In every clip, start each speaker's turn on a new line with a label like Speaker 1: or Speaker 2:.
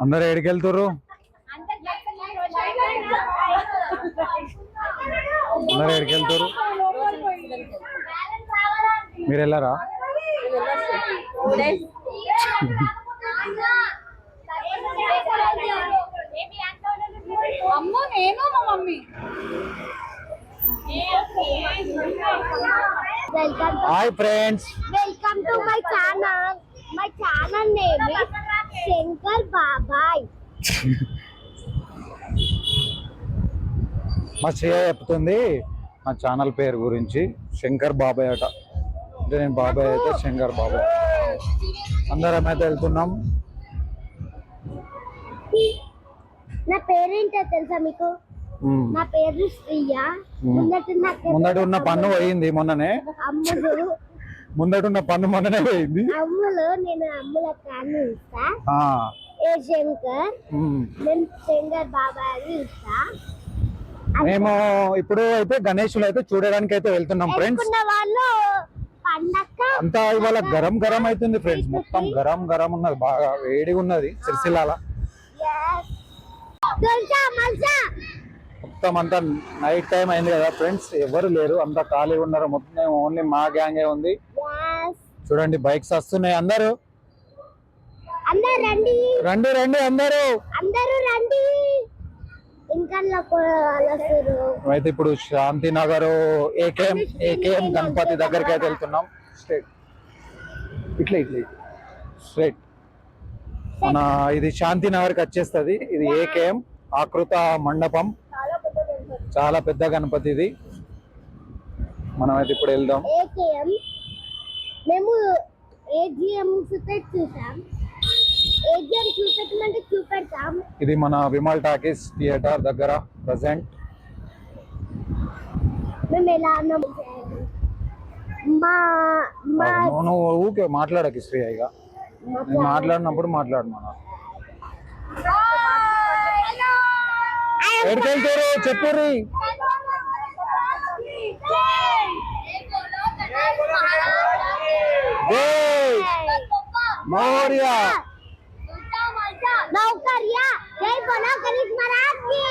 Speaker 1: అందరు ఎక్కడికి వెళ్తుర్రు అందరు ఎక్కడికి వెళ్తుర్రు మీరు వెళ్ళారా
Speaker 2: అమ్మో నేను మా mummy.
Speaker 1: Hi friends
Speaker 3: welcome to my channel my channel name is Shankar బాబాయ్
Speaker 1: మా శ్రేయ చెప్తుంది మా ఛానల్ పేరు గురించి. శంకర్ బాబాయ్ అట. అంటే నేను బాబాయ్ అయితే శంకర్ బాబాయ్ అందరం అయితే వెళ్తున్నాం.
Speaker 3: నా పేరేంటో తెలుసా మీకు. నా పేరు శ్రీయ. ముందట
Speaker 1: ఉన్న పన్ను పోయింది మొన్ననే. ముందట ఉన్న పన్ను మొన్ననే పోయింది.
Speaker 3: అమ్ములు నేను అమ్ముల కాను ఇస్తా. ఏ శంకర్. నేను శంకర్ అని ఇస్తా.
Speaker 1: మేము ఇప్పుడు అయితే గణేశులు అయితే చూడడానికి అయితే వెళ్తున్నాం ఫ్రెండ్స్. అంతా ఇవాళ గరం గరం అవుతుంది ఫ్రెండ్స్. మొత్తం గరం గరం ఉన్నది బాగా వేడిగా ఉన్నది సిరిసిల్లాల.
Speaker 3: తెలుసా మల్సా
Speaker 1: మొత్తం అంతా నైట్ టైం అయింది కదా ఫ్రెండ్స్ ఎవరు లేరు అంతా ఖాళీగా ఉన్నారు. మొత్తం ఓన్లీ మా గ్యాంగే ఉంది. చూడండి బైక్స్ వస్తున్నాయి. అందరూ?
Speaker 3: అందరు రండి.
Speaker 1: రండి అందరూ.
Speaker 3: అందరూ రండి.
Speaker 1: అయితే ఇప్పుడు శాంతినగర్ ఏకేఎం ఏకేఎం గణపతి దగ్గరికి అయితే వెళ్తున్నాం. స్ట్రైట్ ఇట్లా ఇట్లా స్ట్రైట్ మన ఇది శాంతినగర్కి వచ్చేస్తుంది. ఇది ఏకేఎం ఆకృత మండపం. చాలా పెద్ద గణపతి ఇది. మనం అయితే ఇప్పుడు వెళ్దాం.
Speaker 3: మేము ఏజిఎం చూపెట్ చూసాం. ఏజిఎం చూపెట్టమంటే చూపెడతాం.
Speaker 1: ఇది మన విమల్ టాకీస్ థియేటర్ దగ్గర ప్రజెంట్.
Speaker 3: మేము ఎలా అన్నాం మా మా
Speaker 1: నువ్వు ఊకే మాట్లాడకి శ్రీ ఇక. నేను మాట్లాడినప్పుడు మాట్లాడు మన ఎక్కడికెళ్తారు? చెప్పుర్రి. జై మౌర్య
Speaker 3: నౌకర్య. జై బోలో గణేష్ మహారాజ్కి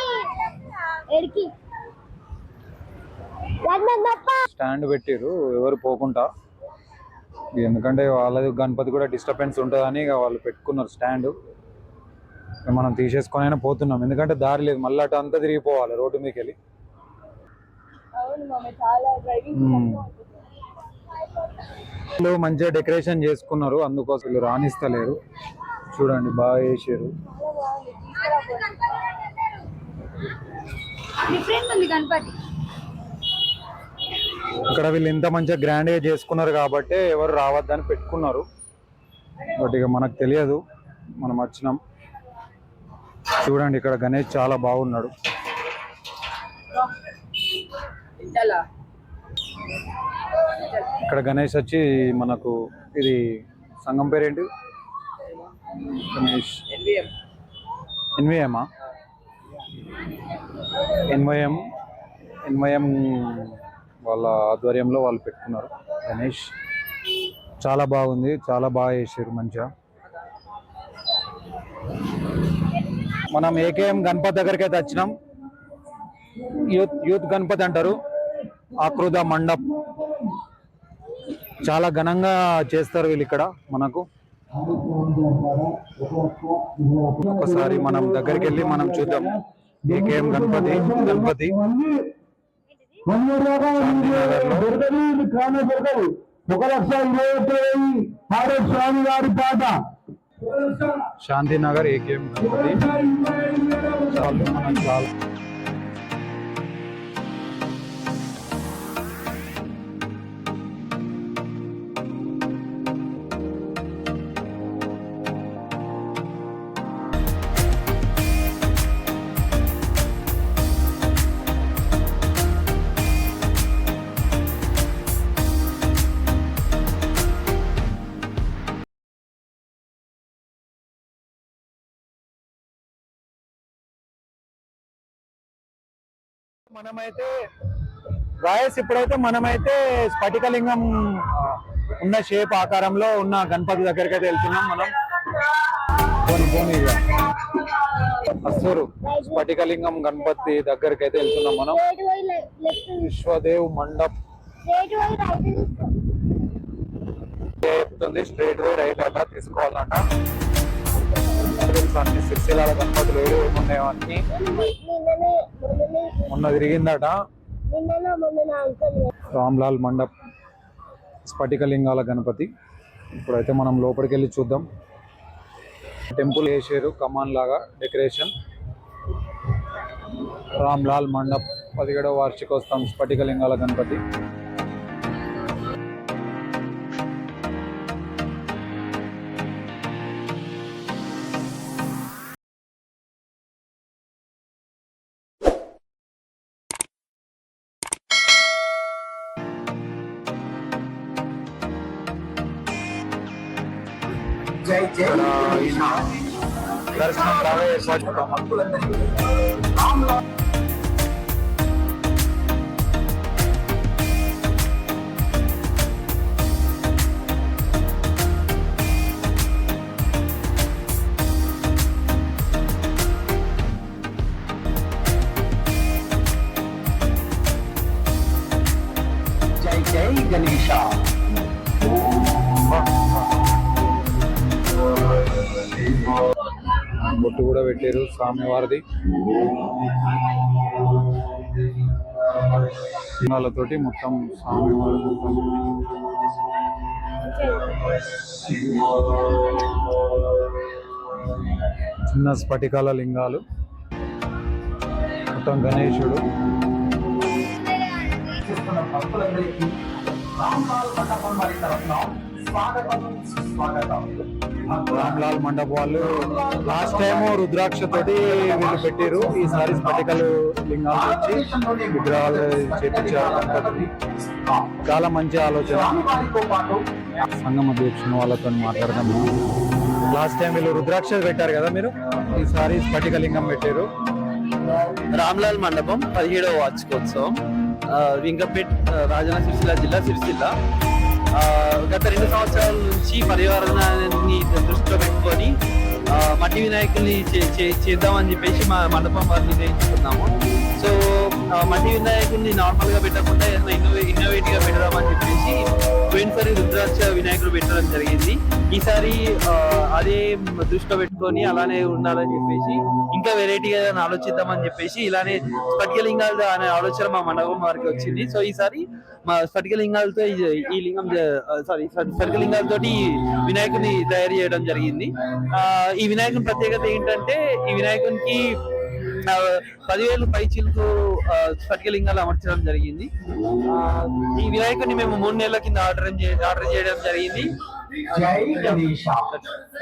Speaker 3: ఎడికి లగ్నప్ప
Speaker 1: స్టాండ్ పెట్టిరు ఎవరు పోకుండా ఎందుకంటే వాళ్ళది గణపతి కూడా డిస్టర్బెన్స్ ఉంటుందని ఇక వాళ్ళు పెట్టుకున్నారు స్టాండ్. మనం తీసేసుకొని అయినా పోతున్నాం. ఎందుకంటే దారి లేదు. మళ్ళీ అటు అంతా తిరిగిపోవాలి రోడ్డు మీదకి వెళ్ళి మంచిగా డెకరేషన్ చేసుకున్నారు. అందుకోసం వీళ్ళు రాణిస్తలేరు. చూడండి బాగా చేసారు ఇక్కడ వీళ్ళు ఇంత మంచిగా గ్రాండ్గా చేసుకున్నారు కాబట్టి ఎవరు రావద్దని పెట్టుకున్నారు. బట్ ఇక మనకు తెలియదు. మనం వచ్చినాం. చూడండి ఇక్కడ గణేష్ చాలా బాగున్నాడు. ఇక్కడ గణేష్ వచ్చి మనకు ఇది సంఘం పేరేంటి? గణేష్. ఎన్విఎమా ఎన్వైఎం ఎన్వైఎం వాళ్ళ ఆధ్వర్యంలో వాళ్ళు పెట్టుకున్నారు. గణేష్ చాలా బాగుంది చాలా బాగా చేసారు మంచిగా. మనం ఏకేఎం గణపతి దగ్గరికి అయితే వచ్చినాం. యూత్ యూత్ గణపతి అంటారు. ఆకృత మండప్. చాలా ఘనంగా చేస్తారు వీళ్ళు ఇక్కడ మనకు. ఒకసారి మనం దగ్గరికి వెళ్ళి మనం చూద్దాం. ఏకేఎం గణపతి గణపతి.
Speaker 4: ఒక లక్ష ఇరవై ఆరో స్వామి వారి పాట.
Speaker 1: శాంతినగర్ ఏకేఎం గణపతి. చాలు మనకు చాలా. మనమైతే గాయస్ ఇప్పుడైతే మనమైతే స్ఫటికలింగం ఉన్న షేప్ ఆకారంలో ఉన్న గణపతి దగ్గరికి అయితే వెళ్తున్నాం మనం. అసూరు స్ఫటికలింగం గణపతి దగ్గరికి అయితే వెళ్తున్నాం మనం. విశ్వదేవ్ మండప్.
Speaker 3: స్ట్రైట్
Speaker 1: చెప్తుంది? వే రైట్ అట్లా తీసుకోవాలంట. తెలుసు అన్ని సిరిసిల్లాల గణపతులు ఏడు ఉన్నాయో అన్ని మొన్న తిరిగిందట. రామ్లాల్ మండప్ స్ఫటికలింగాల గణపతి. ఇప్పుడైతే మనం లోపలికి వెళ్ళి చూద్దాం. టెంపుల్ వేసారు కమాన్ లాగా డెకరేషన్. రామ్లాల్ మండప్ పదిహేడవ వార్షికోత్సవం స్ఫటికలింగాల గణపతి.
Speaker 4: 我老妈
Speaker 1: 不能 పెట్టారు స్వామివారిది. సింహాలతోటి మొత్తం స్వామివారి చిన్న స్ఫటికాల లింగాలు. మొత్తం గణేశుడు.
Speaker 4: చూస్తున్న స్వాగతం
Speaker 1: రామ్లాల్ మండప్ వాళ్ళు లాస్ట్ టైం రుద్రాక్ష తోటి వీళ్ళు పెట్టారు ఈసారి స్ఫటికలు లింగాలు వచ్చి విగ్రహాలు చేపించారు. గణపతిని. చాలా మంచి ఆలోచన. సంఘం అధ్యక్షుని వాళ్ళతో మాట్లాడదాము. లాస్ట్ టైం వీళ్ళు రుద్రాక్ష పెట్టారు కదా మీరు? ఈసారి స్ఫటికలింగం పెట్టారు
Speaker 5: రామ్లాల్ మండపం పదిహేడవ వార్షికోత్సవం. ఆ, వెంకపేట్ ఆ, రాజన్న సిరిసిల్ల జిల్లా సిరిసిల్ల. గత రెండు సంవత్సరాల నుంచి పర్యావరణాన్ని దృష్టిలో పెట్టుకొని మట్టి వినాయకుల్ని చే- చే- చేద్దామని చెప్పేసి మా మండపం వారిని నిర్ణయించుకున్నాము. సో మట్టి వినాయకుడిని నార్మల్గా పెట్టకుండా ఏదైనా ఇన్నోవే ఇన్నోవేటివ్గా పెడదామని చెప్పేసి పోయినసారి రుద్రాక్ష వినాయకుడు పెట్టడం జరిగింది. ఈసారి అదే దృష్టిలో పెట్టుకొని అలానే ఉండాలని చెప్పేసి ఇంకా వెరైటీగా ఏదైనా ఆలోచిద్దామని చెప్పేసి ఇలానే స్ఫటికలింగాలు అనే ఆలోచన మా మండపం వారికి వచ్చింది. సో ఈసారి మా స్ఫటికలింగాలతో ఈ- ఈ లింగం సారీ స్ఫటికలింగాలతో వినాయకుని తయారు చేయడం జరిగింది. ఈ వినాయకుని ప్రత్యేకత ఏంటంటే ఈ వినాయకునికి పదివేలు పై చిలుకు స్ఫటికలింగాలు అమర్చడం జరిగింది. ఈ వినాయకుని మేము మూడు నెలల కింద ఆర్డర్ ఆర్డర్ చేయడం జరిగింది.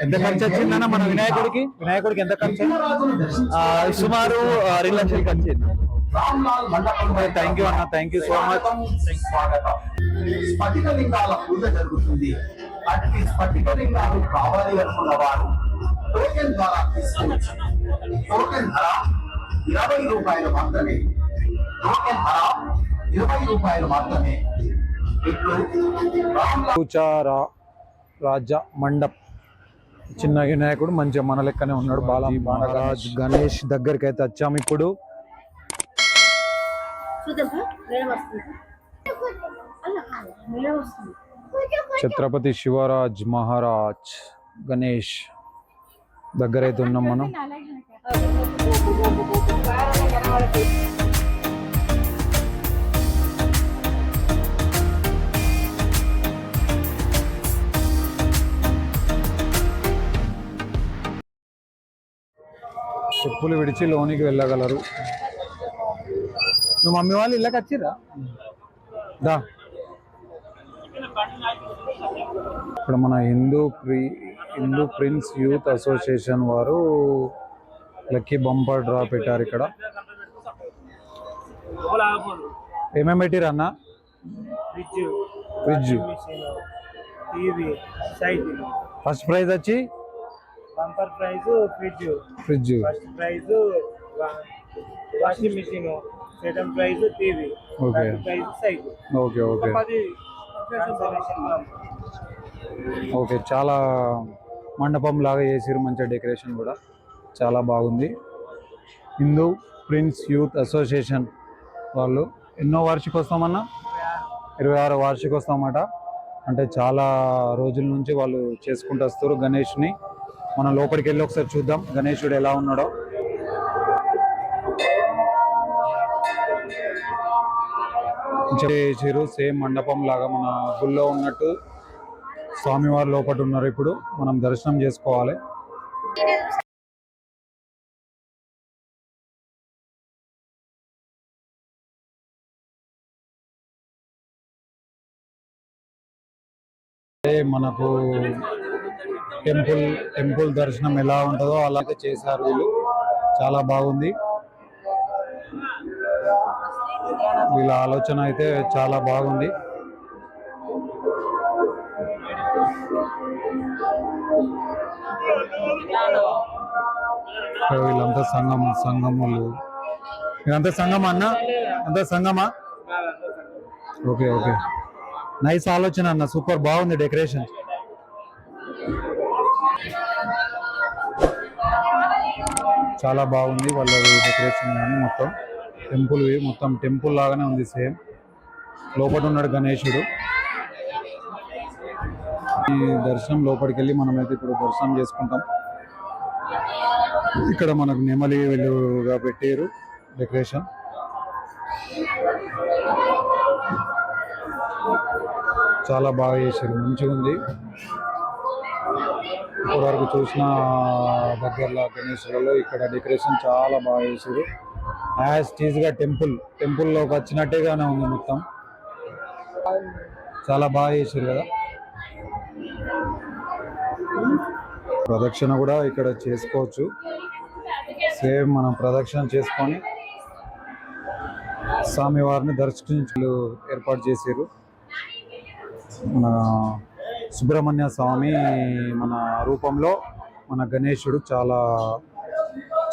Speaker 1: ఎంత ఖర్చు వచ్చిందన్న మన వినాయకుడికి? వినాయకుడికి ఎంత ఖర్చు
Speaker 5: సుమారు రెండు లక్షలు ఖర్చు అయింది.
Speaker 1: థ్యాంక్ యూ అన్న థ్యాంక్ యూ సో మచ్
Speaker 4: స్ఫటికలింగాల పూజ జరుగుతుంది. స్ఫటికలింగాలు కావాలి అనుకున్న వారు టోకెన్ ద్వారా తీసుకోవచ్చు. టోకెన్ ధర ఇరవై రూపాయలు మాత్రమే. టోకెన్ ధర ఇరవై రూపాయలు మాత్రమే.
Speaker 1: పూచారా రాజ మండప్. చిన్న వినాయకుడు మంచిగా మన లెక్కనే ఉన్నాడు బాలా మహారాజ్ గణేష్ దగ్గరికి అయితే వచ్చాము ఇప్పుడు ఛత్రపతి శివరాజ్ మహారాజ్ గణేష్. దగ్గర అయితే ఉన్నాం మనం చెప్పులు విడిచి లోనికి వెళ్ళగలరు. నువ్వు మమ్మీ వాళ్ళు ఇళ్ళకి వచ్చిర్రా? దా. ఇక్కడ మన హిందూ ప్రి హిందూ ప్రిన్స్ యూత్ అసోసియేషన్ వారు లక్కీ బంపర్ డ్రా పెట్టారు ఇక్కడ. ఏమేమి పెట్టిరు అన్న?
Speaker 6: ఫ్రిడ్జ్.
Speaker 1: ఫస్ట్ ప్రైజ్ వచ్చి?
Speaker 6: Bumper prize fridge.
Speaker 1: Fridge.
Speaker 6: First prize washing machine. Second prize TV. Third prize cycle.
Speaker 1: Okay okay. Okay చాలా మండపం లాగా చేసారు మంచిగా డెకరేషన్ కూడా. చాలా బాగుంది. హిందూ ప్రిన్స్ యూత్ అసోసియేషన్ వాళ్ళు. ఎన్నో వార్షికోత్సవం అన్న ఇరవై ఆరు వార్షికోత్సవం అన్నమాట అంటే చాలా రోజుల నుంచి వాళ్ళు చేసుకుంటూ వస్తారు గణేష్ని. మనం లోపలికి వెళ్ళి ఒకసారి చూద్దాం గణేశుడు ఎలా ఉన్నాడో. చేసారు సేమ్ మండపం లాగా మన గుళ్ళో ఉన్నట్టు స్వామివారు లోపల ఉన్నారు ఇప్పుడు. మనం దర్శనం చేసుకోవాలి. మనకు టెంపుల్ టెంపుల్ దర్శనం ఎలా ఉంటుందో అలాగే చేశారు వీళ్ళు. చాలా బాగుంది. వీళ్ళ ఆలోచన అయితే చాలా బాగుంది. ఇక్కడ వీళ్ళంతా సంఘం సంఘములు. ఇదంతా సంఘమా అన్న? అంతా సంఘమా? Okay okay. నైస్ ఆలోచన అన్న సూపర్ బాగుంది డెకరేషన్. చాలా బాగుంది వాళ్ళ డెకరేషన్ కానీ మొత్తం. టెంపుల్ మొత్తం టెంపుల్ లాగానే ఉంది సేమ్. లోపల ఉన్నాడు గణేశుడు. ఈ దర్శనం లోపలికి వెళ్ళి మనమైతే ఇప్పుడు దర్శనం చేసుకుంటాం. ఇక్కడ మనకు నెమలి వెలుగుగా పెట్టారు డెకరేషన్. చాలా బాగా చేశారు మంచిగా ఉంది. ఇప్పటివరకు చూసిన దగ్గరలో గణేశ్వరులో ఇక్కడ డెకరేషన్ చాలా బాగా చేశారు. యాజ్ టీజ్గా టెంపుల్ టెంపుల్లోకి వచ్చినట్టేగానే ఉంది మొత్తం. చాలా బాగా చేశారు కదా. ప్రదక్షిణ కూడా ఇక్కడ చేసుకోవచ్చు. సేమ్ మనం ప్రదక్షిణ చేసుకొని స్వామివారిని దర్శించు ఏర్పాటు చేశారు. మన సుబ్రహ్మణ్య స్వామి మన రూపంలో మన గణేశుడు చాలా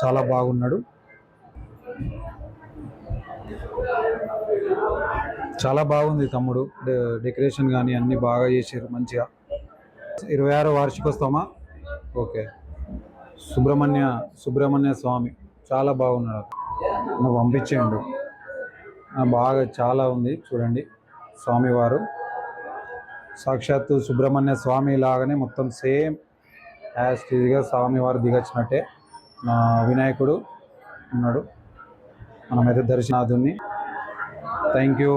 Speaker 1: చాలా బాగున్నాడు. చాలా బాగుంది తమ్ముడు. డె- డెకరేషన్ కానీ అన్ని బాగా చేశారు మంచిగా. ఇరవై ఆరో వార్షికోత్సవమా? ఓకే. సుబ్రహ్మణ్య సుబ్రహ్మణ్య స్వామి చాలా బాగున్నాడు నాకు పంపించేయండు. బాగా చాలా ఉంది చూడండి. స్వామివారు. సాక్షాత్తు సుబ్రహ్మణ్య స్వామి లాగానే మొత్తం సేమ్ యాజ్ టీజ్గా స్వామివారు దిగొచ్చినట్టే నా వినాయకుడు ఉన్నాడు. మనమైతే దర్శనాథుని thank you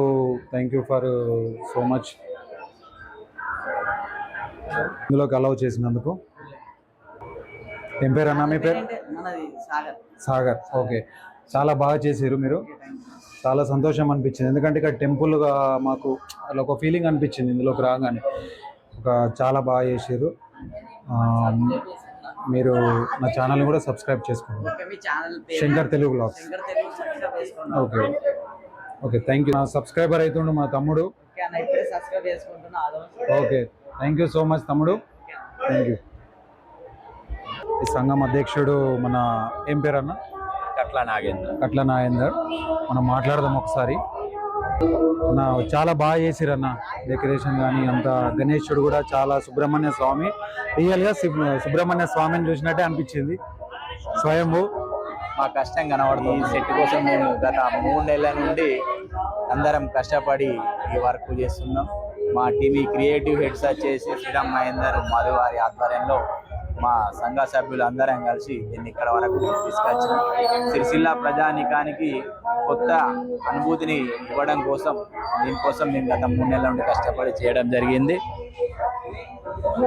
Speaker 1: thank you for so much ఇందులోకి అలౌ చేసినందుకు ఏం పేరు అన్నా మీ పేరు?
Speaker 5: సాగర్.
Speaker 1: సాగర్. ఓకే. చాలా బాగా చేసారు మీరు. చాలా సంతోషం అనిపించింది. ఎందుకంటే ఇక్కడ టెంపుల్గా మాకు అలా ఒక ఫీలింగ్ అనిపించింది ఇందులోకి రాగానే. ఒక చాలా బాగా చేసారు మీరు నా ఛానల్ కూడా సబ్స్క్రైబ్ చేసుకోండి. Shankar Telugu vlogs okay. Okay thank you నా సబ్స్క్రైబర్ అవుతుండు మా తమ్ముడు.
Speaker 5: Okay
Speaker 1: thank you so much తమ్ముడు. థ్యాంక్ యూ ఈ సంఘం అధ్యక్షుడు మన ఏం పేరు అన్న
Speaker 5: కట్ల నాగేంద్ర.
Speaker 1: కట్ల నాగేందర్. మనం మాట్లాడదాం ఒకసారి. నా చాలా బాగా చేసిరన్న డెకరేషన్ కానీ అంత గణేశుడు కూడా చాలా సుబ్రహ్మణ్య స్వామి. రియల్గా సుబ్రహ్మణ్య స్వామిని చూసినట్టే అనిపించింది. స్వయంభూ.
Speaker 7: మా కష్టం కనబడుతుంది. ఈ సెట్ కోసం మేము గత మూడు నెలల నుండి అందరం కష్టపడి ఈ వర్క్ చేస్తున్నాం. మా టీవీ క్రియేటివ్ హెడ్స్ వచ్చేసి శ్రీరామ్ మహేందర్ మధు వారి ఆధ్వర్యంలో మా సంఘ సభ్యులు అందరం కలిసి దీన్ని ఇక్కడ వరకు తీసుకొచ్చాం సిరిసిల్ల ప్రజానికానికి కొత్త అనుభూతిని ఇవ్వడం కోసం దీనికోసం మేము గత మూడు నెలల నుండి కష్టపడి చేయడం జరిగింది.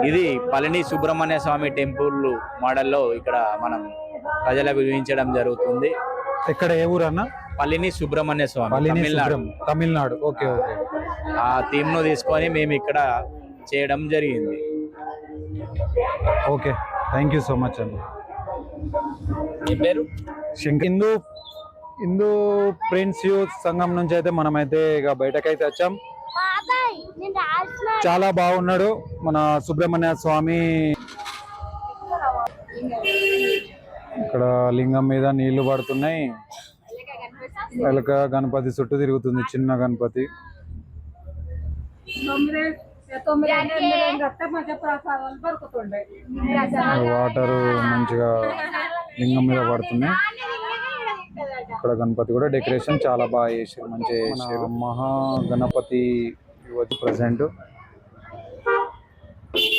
Speaker 7: ఇది పళని సుబ్రహ్మణ్య స్వామి టెంపుల్ మోడల్లో ఇక్కడ మనం ప్రజలకు చూపించడం జరుగుతుంది.
Speaker 1: ఎక్కడ ఏ ఊరు అన్న?
Speaker 7: పళని సుబ్రహ్మణ్య స్వామి తమిళనాడు.
Speaker 1: తమిళనాడు. Okay okay.
Speaker 7: ఆ థీమ్ను తీసుకొని మేము ఇక్కడ చేయడం జరిగింది.
Speaker 1: Okay. Thank you so much
Speaker 7: మీ పేరు?
Speaker 1: హిందూ హిందూ ప్రిన్స్ యూత్ సంఘం నుంచి అయితే మనమైతే ఇక బయటకైతే వచ్చాం. చాలా బాగున్నాడు. మన సుబ్రహ్మణ్య స్వామి. ఇక్కడ లింగం మీద నీళ్ళు పడుతున్నాయి. ఎలక గణపతి చుట్టూ తిరుగుతుంది చిన్న గణపతి.
Speaker 2: తొమ్మిది ప్రసాదాలు దొరుకుతుండే
Speaker 1: వాటర్ మంచిగా లింగం మీద పడుతున్నాయి. ఇక్కడ గణపతి కూడా డెకరేషన్ చాలా బాగా చేసారు మంచిగా చేసారు మహా గణపతి వచ్చి ప్రజెంట్.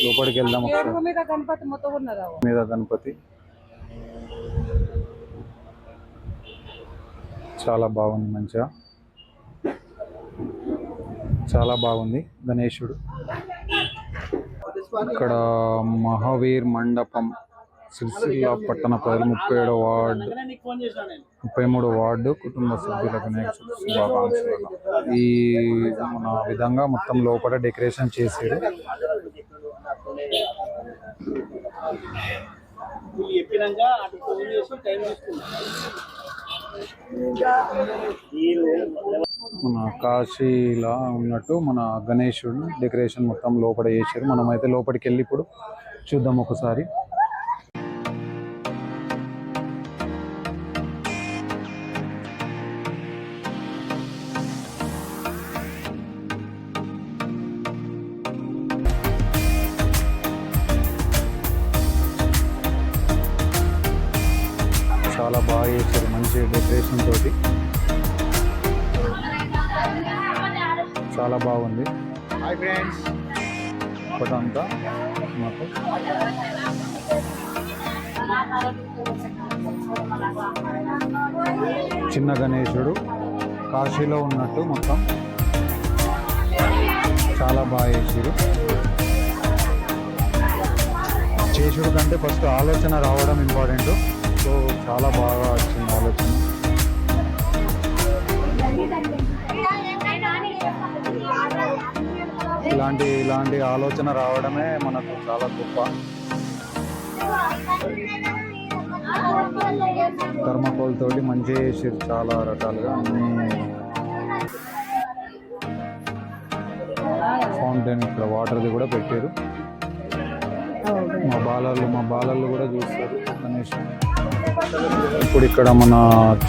Speaker 1: లోపలికి వెళ్దాం
Speaker 2: మీద గణపతి మొత్తం
Speaker 1: మీద గణపతి. చాలా బాగుంది మంచిగా. చాలా బాగుంది గణేశుడు. ఇక్కడ మహావీర్ మండపం సిరిసిల్ల పట్టణ ప్రజలు ముప్పై ఏడో వార్డు ముప్పై మూడు వార్డు కుటుంబ సభ్యుల శుభాకాంక్షలు. ఈ మన విధంగా మొత్తం లోపల డెకరేషన్ చేసారు మన కాశీలా ఉన్నట్టు మన గణేశుడు డెకరేషన్ మొత్తం లోపల చేశారు. మనం అయితే లోపలికి వెళ్ళి ఇప్పుడు చూద్దాం ఒకసారి. చాలా బాగా చేశారు. మంచి డెకరేషన్ తోటి. చాలా బాగుంది. హాయ్ ఫ్రెండ్స్ మాకు చిన్న గణేశుడు కాశీలో ఉన్నట్టు మొత్తం చాలా బాగా చేసారు చేసుడు కంటే ఫస్ట్ ఆలోచన రావడం ఇంపార్టెంట్ సో చాలా బాగా వచ్చింది ఆలోచన. ఇలాంటి ఇలాంటి ఆలోచన రావడమే మనకు చాలా గొప్ప థర్మకోల్ తోటి మంచి చేసారు చాలా రకాలుగా అన్ని ఫౌంటైన్ ఇక్కడ వాటర్ది కూడా పెట్టారు. మా బాలర్లు మా బాలర్లు కూడా చూస్తారు. గణేష్. ఇప్పుడు ఇక్కడ మన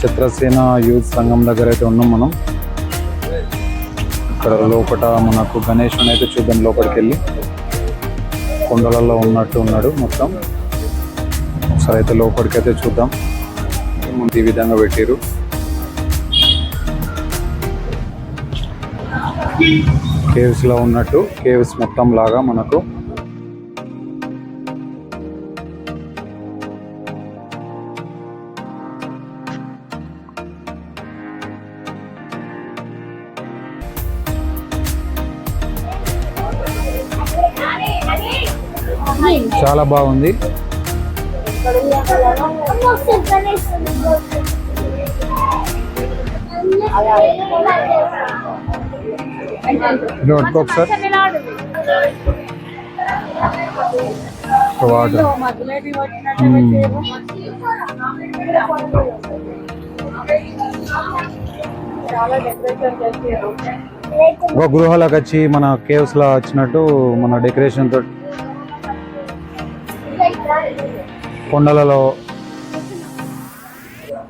Speaker 1: చిత్రసేన యూత్ సంఘం దగ్గర అయితే ఉన్నాం మనం. ఇక్కడ లోపల మనకు గణేష్ అయితే చూద్దాం లోపలికి వెళ్ళి కొండలలో ఉన్నట్టు ఉన్నాడు మొత్తం. ఒకసారి అయితే లోపలికి అయితే చూద్దాం. ముందు ఈ విధంగా పెట్టారు కేవ్స్లో ఉన్నట్టు కేవ్స్ మొత్తం లాగా మనకు చాలా బాగుంది. వాటర్.
Speaker 2: చేసారు
Speaker 1: ఒక గృహాలకు వచ్చి మన కేవ్స్ లా వచ్చినట్టు మన డెకరేషన్తో కొండలలో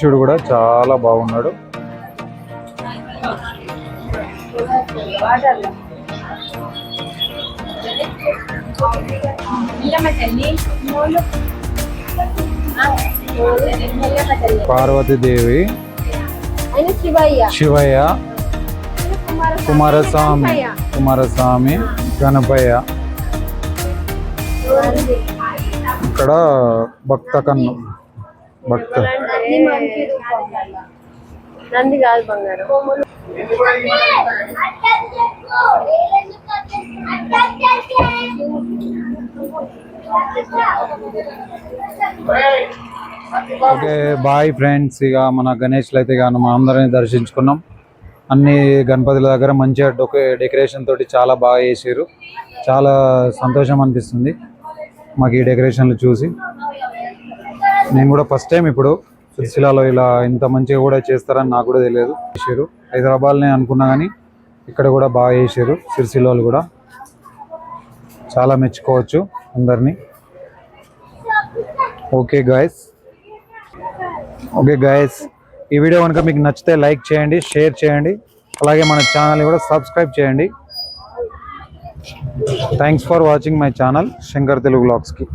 Speaker 1: చూడు కూడా చాలా బాగున్నాడు. పార్వతీదేవి
Speaker 3: శివయ్య
Speaker 1: శివయ్య కుమారస్వామి కుమారస్వామి గణపయ్య. ఇక్కడ భక్త కన్ను. భక్త.
Speaker 3: నంది కాదు బంగారం
Speaker 1: ఓకే బాయ్ ఫ్రెండ్స్. ఇక మన గణేష్లు అయితే ఇక మనం అందరిని దర్శించుకున్నాం. అన్ని గణపతుల దగ్గర మంచిగా డొకే డెకరేషన్ తోటి చాలా బాగా చేసారు చాలా సంతోషం అనిపిస్తుంది. మాకు ఈ డెకరేషన్లు చూసి. నేను కూడా ఫస్ట్ టైం ఇప్పుడు సిరిసిల్లాలో ఇలా ఇంత మంచిగా కూడా చేస్తారని నాకు కూడా తెలియదు. చేశారు. హైదరాబాద్నే అనుకున్నా కానీ ఇక్కడ కూడా బాగా చేశారు. సిరిసిల్లాలు కూడా. చాలా మెచ్చుకోవచ్చు అందరినీ. ఓకే గాయస్ ఓకే గాయస్ ఈ వీడియో కనుక మీకు నచ్చితే లైక్ చేయండి షేర్ చేయండి. అలాగే మన ఛానల్ని కూడా సబ్స్క్రైబ్ చేయండి. Thanks for watching my channel Shankar Telugu బ్లాగ్స్కి